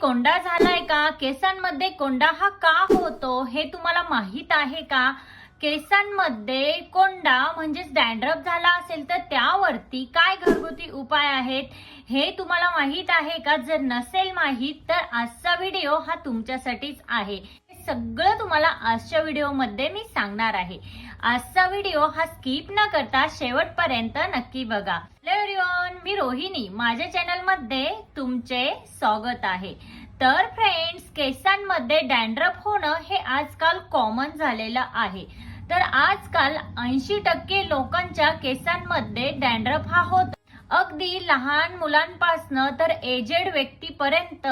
कोंडा झालाय का? केसांमध्ये कोंडा हा का होतो हे तुम्हाला माहीत आहे का? केसांमध्ये कोंडा म्हणजेच डॅन्ड्रफ झाला असेल तर त्यावरती काय घरगुती उपाय आहेत हे तुम्हाला माहीत आहे का? जर नसेल माहीत तर आजचा व्हिडिओ हा तुमच्यासाठीच आहे. सगळं तुम्हाला आजच्या व्हिडिओमध्ये मी सांगणार आहे. आजचा व्हिडिओ हा स्किप न करता शेवटपर्यंत नक्की बघा. एव्हरीवन मी रोहिणी. माझ्या चॅनलमध्ये तुमचे स्वागत आहे. तर फ्रेंड्स केसांमध्ये डॅन्ड्रफ होणं हे आजकाल कॉमन झालेलं आहे. तर आजकाल ऐंशी टक्के लोकांच्या केसांमध्ये डॅन्ड्रफ हा होत. अगदी लहान मुलांपासनं तर एजेड व्यक्तीपर्यंत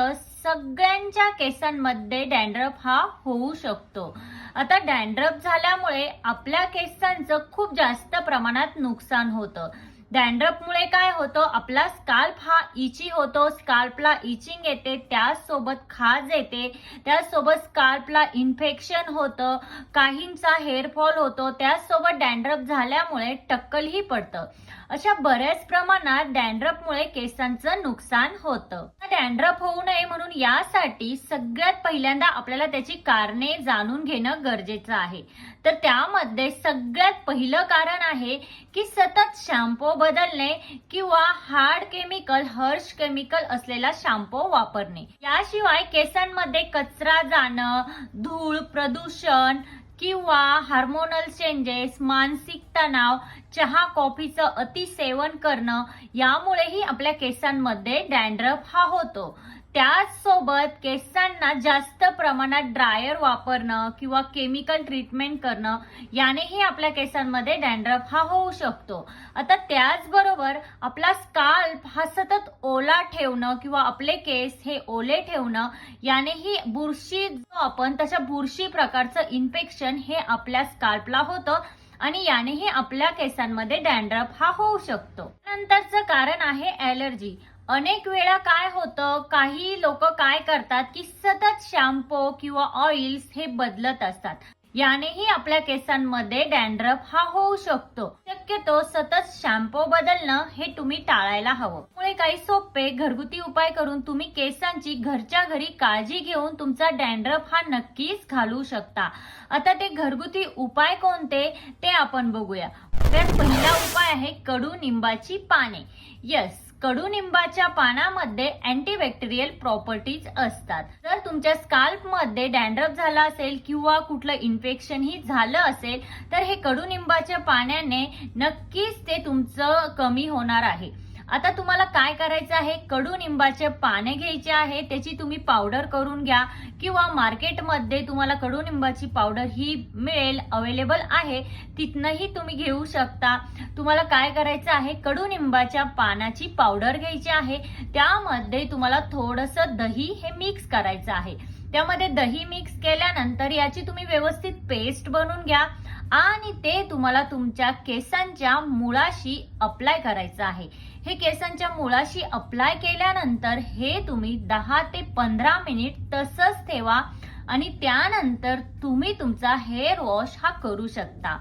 सगळ्यांच्या केसांमध्ये डॅन्ड्रफ हा होऊ शकतो. आता डॅन्ड्रफ झाल्यामुळे आपल्या केसांचं खूप जास्त प्रमाणात नुकसान होतं. डॅन्ड्रफमुळे काय होतं? आपला स्काल्प हा इची होतो. स्काल्पला इचिंग येते. त्याचसोबत खाज येते. त्याचसोबत स्काल्पला इन्फेक्शन होतं. काहींचा हेअरफॉल होतो. त्याचसोबत डॅन्ड्रफ झाल्यामुळे टक्कलही पडतं. अशा बऱ्याच प्रमाणात डॅन्ड्रफमुळे केसांचं नुकसान होतं. डॅन्ड्रफ होऊ नये म्हणून यासाठी सगळ्यात पहिल्यांदा आपल्याला त्याची कारणे जाणून घेणं गरजेचं आहे. तर त्यामध्ये सगळ्यात पहिलं कारण आहे की सतत शॅम्पू बदलणे किंवा हार्ड केमिकल हर्ष केमिकल असलेला शॅम्पू वापरणे. याशिवाय केसांमध्ये कचरा जाणं धूळ प्रदूषण किंवा हार्मोनल चेंजेस मानसिक तणाव चहा कॉफीचं अति सेवन करणं यामुळेही आपल्या केसांमध्ये डॅन्ड्रफ हा होतो. त्याचसोबत केसांना जास्त प्रमाणात ड्रायर वापरणं किंवा केमिकल ट्रीटमेंट करणं यानेही आपल्या केसांमध्ये डॅन्ड्रफ हा होऊ शकतो. आता त्याचबरोबर आपला स्काल्प हा सतत ओला ठेवणं किंवा आपले केस हे ओले ठेवणं यानेही बुरशी जो आपण तशा बुरशी प्रकारचं इन्फेक्शन हे आपल्या स्काल्पला होतं. आणि यानेही आपल्या केसांमध्ये डॅन्ड्रफ हा होऊ शकतो. नंतरचं कारण आहे ॲलर्जी. अनेक वेळा काय होतं काही लोक काय करतात की सतत शॅम्पू किंवा ऑइल्स हे बदलत असतात. यानेही आपल्या केसांमध्ये डॅन्ड्रफ हा होऊ शकतो. शक्यतो सतत शॅम्पू बदलणं हे तुम्ही टाळायला हवं. मुळे काही सोपे घरगुती उपाय करून तुम्ही केसांची घरच्या घरी काळजी घेऊन तुमचा डॅन्ड्रफ हा नक्कीच घालू शकता. आता ते घरगुती उपाय कोणते ते आपण बघूया. तर पहिला उपाय आहे कडुनिंबाची पाने. यस कडुनिंबाच्या पानामध्ये अँटीबॅक्टेरियल प्रॉपर्टीज असतात. जर तुमच्या स्काल्पमध्ये डॅन्ड्रफ झाला असेल किंवा कुठलं इन्फेक्शन ही झालं असेल तर हे कडुनिंबाच्या पाण्याने नक्कीच ते तुमचं कमी होणार आहे. आता तुम्हाला काय करायचं आहे? कडुनिंबाचे पाने घ्यायचे आहे त्याची तुम्ही पावडर करून घ्या. किंवा मार्केटमध्ये तुम्हाला कडुनिंबाची पावडर ही मिळेल अवेलेबल आहे. तिथनंही तुम्ही घेऊ शकता. तुम्हाला काय करायचं आहे? कडुनिंबाच्या पानाची पावडर घ्यायची आहे. त्यामध्ये तुम्हाला थोडंसं दही हे मिक्स करायचं आहे. त्यामध्ये दही मिक्स केल्यानंतर याची तुम्ही व्यवस्थित पेस्ट बनवून घ्या. आणि ते तुम्हाला तुमच्या केसांच्या मुळाशी अप्लाय करायचं आहे. हे केसांच्या मुळाशी अप्लाय केल्यानंतर हे तुम्ही दहा ते पंधरा मिनिट तसंच ठेवा आणि त्यानंतर तुम्ही तुमचा हेअर वॉश हा करू शकता.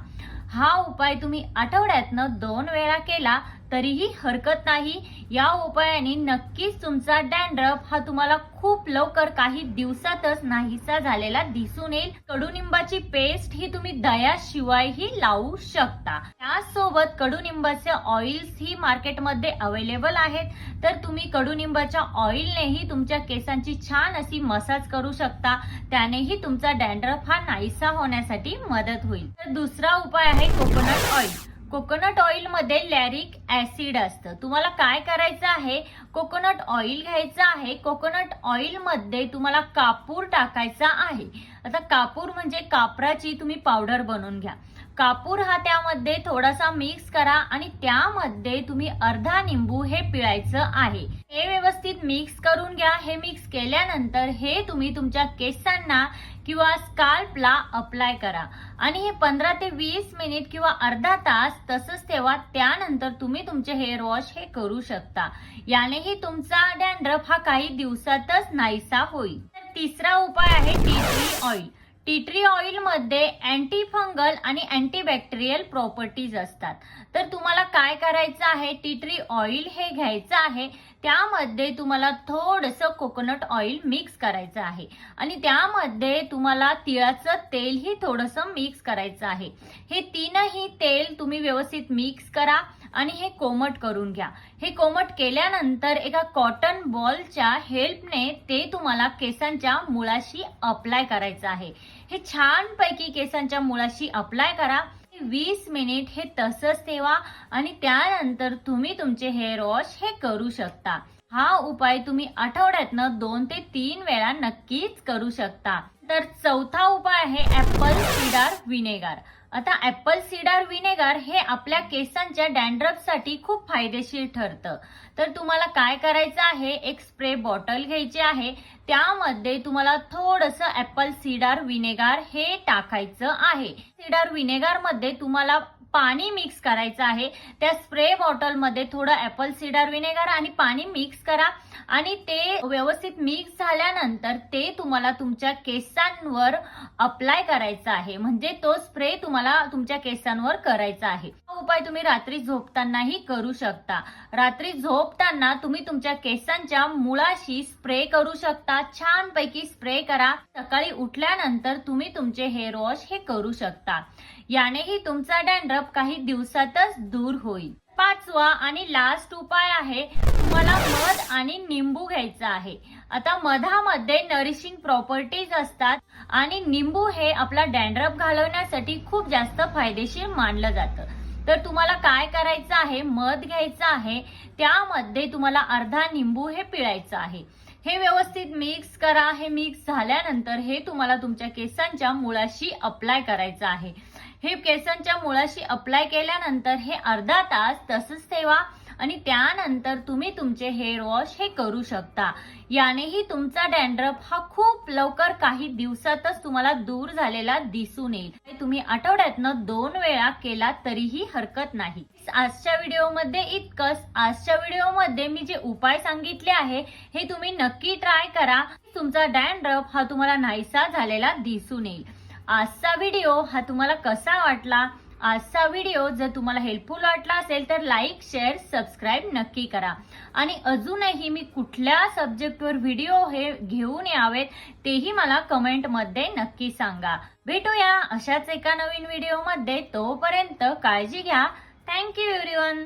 हा उपाय तुम्ही आठवड्यातनं दोन वेळा केला तरीही हरकत नाही. या उपायाने नक्कीच तुमचा डॅन्ड्रफ हा तुम्हाला खूप लवकर काही दिवसातच नाहीसा झालेला दिसून येईल. कडुनिंबाची पेस्ट ही तुम्ही दयाशिवायही लावू शकता. त्यासोबत कडुनिंबाचे ऑइल्स ही मार्केटमध्ये अवेलेबल आहेत. तर तुम्ही कडुनिंबाच्या ऑइलनेही तुमच्या केसांची छान अशी मसाज करू शकता. त्यानेही तुमचा डॅन्ड्रफ हा नाहीसा होण्यासाठी मदत होईल. तर दुसरा उपाय आहे कोकोनट ऑइल कोकोनट ऑइलमध्ये लॅरिक ऍसिड असतं. तुम्हाला काय करायचं आहे? कोकोनट ऑइल घ्यायचं आहे. कोकोनट ऑइलमध्ये तुम्हाला कापूर टाकायचा आहे. आता कापूर म्हणजे कापराची तुम्ही पावडर बनवून घ्या. कापूर हा त्यामध्ये थोडासा मिक्स करा आणि त्यामध्ये तुम्ही अर्धा निंबू हे पिळायचं आहे. हे व्यवस्थित मिक्स करून घ्या. हे मिक्स केल्यानंतर हे तुम्ही तुमच्या केसांना किंवा स्काल्पला अप्लाय करा. आणि हे पंधरा ते वीस मिनिट किंवा अर्धा तास तसंच ठेवा. त्यानंतर तुम्ही तुमचे हेअर वॉश हे करू शकता. यानेही तुमचा डॅन्ड्रफ हा काही दिवसातच नाहीसा होईल. तर तिसरा उपाय आहे tea tree oil tea tree antifungal anti fungal आणि अँटीबॅक्टेरियल प्रॉपर्टीज असतात. तर तुम्हाला काय करायचं आहे? टी ट्री ऑइल हे घ्यायचं आहे. त्यामध्ये तुम्हाला थोडंसं कोकोनट ऑइल मिक्स करायचं आहे. आणि त्यामध्ये तुम्हाला तिळाचं तेलही थोडंसं मिक्स करायचं आहे. हे तीनही तेल तुम्ही व्यवस्थित मिक्स करा. आणि हे कोमट करून घ्या. हे कोमट केल्यानंतर एका कॉटन बॉलच्या हेल्पने ते तुम्हाला केसांच्या मुळाशी अप्लाय करायचं आहे. हे छानपैकी केसांच्या मुळाशी अप्लाय करा. वीस मिनिट हे तसंच ठेवा आणि त्यानंतर तुम्ही तुमचे हेअर वॉश हे करू शकता. हा उपाय तुम्ही आठवड्यातनं दोन ते तीन वेळा नक्कीच करू शकता. तर चौथा उपाय आहे ऍपल सिडार विनेगार आता ऍपल सिडार विनेगार हे आपल्या केसांच्या डॅन्ड्रफसाठी खूप फायदेशीर ठरतं. तर तुम्हाला काय करायचं आहे? एक स्प्रे बॉटल घ्यायची आहे. त्यामध्ये तुम्हाला थोडंसं ऍपल सिडार विनेगार हे टाकायचं आहे. सिडार विनेगारमध्ये तुम्हाला पाणी मिक्स करायचं आहे. त्या स्प्रे बॉटलमध्ये थोडं ऍपल सिडर विनेगर आणि पाणी मिक्स करा. आणि ते व्यवस्थित मिक्स झाल्यानंतर ते तुम्हाला तुमच्या केसांवर अप्लाय करायचं आहे. म्हणजे तो स्प्रे तुम्हाला तुमच्या केसांवर करायचा आहे. उपाय तुम्ही रात्री झोपतानाही करू शकता. रात्री झोपताना तुम्ही तुमच्या केसांच्या मुळाशी स्प्रे करू शकता. छानपैकी स्प्रे करा. सकाळी उठल्यानंतर तुम्ही तुमचे हेअर वॉश हे करू शकता. यानेही तुमचा डॅन्ड्रफ काही दिवसातच दूर होईल. पाचवा आणि लास्ट उपाय आहे तुम्हाला मध आणि निंबू घ्यायचा आहे. आता मधामध्ये नरिशिंग प्रॉपर्टीज असतात आणि निंबू हे आपला डॅन्ड्रफ घालवण्यासाठी खूप जास्त फायदेशीर मानलं जातं. तर तुम्हाला काय करायचं आहे? मध घ्यायचं आहे. त्यामध्ये तुम्हाला अर्धा निंबू हे पिळायचं आहे. हे व्यवस्थित मिक्स करा. हे मिक्स झाल्यानंतर हे तुम्हाला तुमच्या केसांच्या मुळाशी अप्लाय करायचं आहे. हे केसांच्या मुळाशी अप्लाय केल्यानंतर हे अर्धा तास तसंच ठेवा. आणि त्यानंतर तुम्ही तुमचे हेअर वॉश हे करू शकता. यानेही तुमचा डॅन्ड्रफ हा खूप लवकर काही दिवसातच तुम्हाला दूर झालेला दिसून येईल. तुम्ही आठवड्यातनं दोन वेळा केला तरीही हरकत नाही. आजच्या व्हिडिओमध्ये इतकंच. आजच्या व्हिडिओमध्ये मी जे उपाय सांगितले आहे हे तुम्ही नक्की ट्राय करा. तुमचा डॅन्ड्रफ हा तुम्हाला नाहीसा झालेला दिसून येईल. आजचा व्हिडिओ हा तुम्हाला कसा वाटला? आजचा व्हिडिओ जर तुम्हाला हेल्पफुल वाटला असेल तर लाईक शेअर सबस्क्राईब नक्की करा. आणि अजूनही मी कुठल्या सब्जेक्टवर व्हिडिओ हे घेऊन यावेत तेही मला कमेंटमध्ये नक्की सांगा. भेटूया अशाच एका नवीन व्हिडिओमध्ये तोपर्यंत काळजी घ्या. Thank you everyone